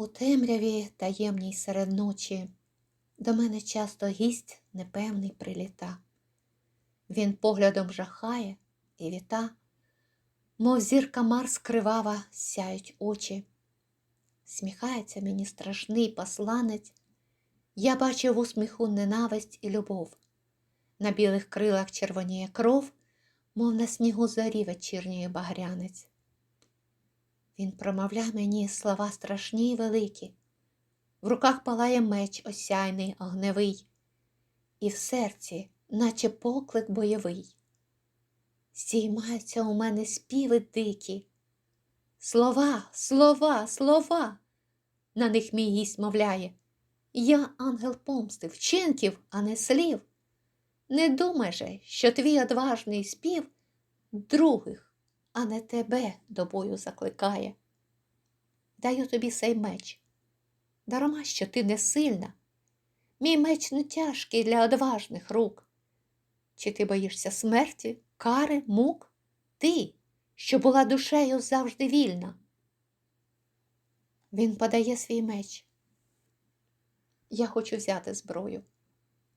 У темряві таємній серед ночі до мене часто гість непевний приліта. Він поглядом жахає і віта, мов зірка Марс кривава сяють очі. Сміхається мені страшний посланець, я бачив в усміху ненависть і любов. На білих крилах червоніє кров, мов на снігу зорі вечірньої багрянець. Він промовляє мені слова страшні й великі. В руках палає меч осяйний, огневий, і в серці, наче поклик бойовий. Здіймаються у мене співи дикі. Слова, слова, слова. На них мій гість мовляє. Я ангел помсти, вчинків, а не слів. Не думай же, що твій одважний спів других, а не тебе до бою закликає. Даю тобі сей меч. Дарма, що ти не сильна. Мій меч не тяжкий для одважних рук. Чи ти боїшся смерті, кари, мук? Ти, що була душею завжди вільна. Він подає свій меч. Я хочу взяти зброю,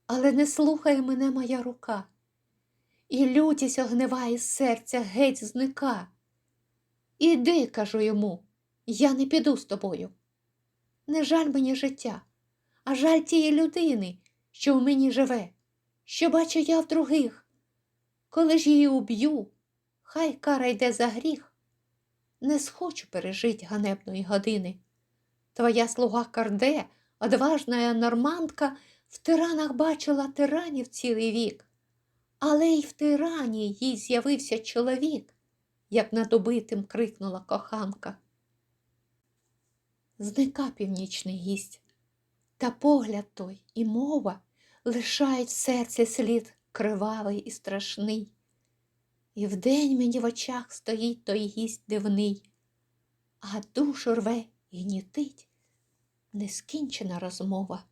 але не слухає мене моя рука, і лютість огниває з серця геть зника. Іди, кажу йому, я не піду з тобою. Не жаль мені життя, а жаль тієї людини, що в мені живе, що бачу я в других. Коли ж її уб'ю, хай кара йде за гріх. Не схочу пережить ганебної години. Твоя слуга Карде, одважна нормандка, в тиранах бачила тиранів цілий вік, але й в тирані їй з'явився чоловік, як над убитим крикнула коханка. Зника північний гість, та погляд той і мова лишають в серці слід кривавий і страшний. І вдень мені в очах стоїть той гість дивний, а душу рве і гнітить нескінчена розмова.